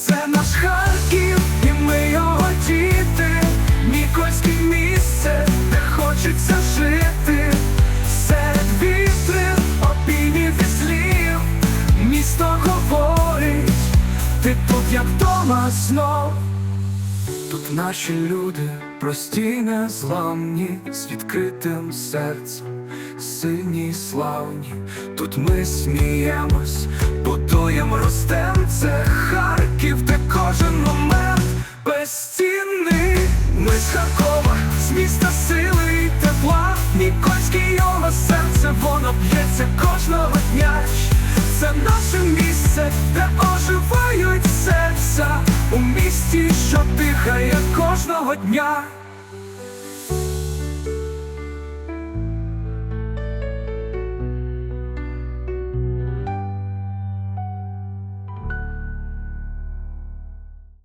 Це наш Харків, і ми його діти, Нікольське місце, де хочеться жити, серед вітрин, опінів і слів, місто говорить, ти тут як дома знов. Тут наші люди прості, незламні, з відкритим серцем, сильні й славні. Тут ми сміємось, будуємо ростем. Це Ми з Харкова, з міста сили і тепла. Нікольське його серце, воно б'ється кожного дня. Це наше місце, де оживають серця у місті, що дихає кожного дня.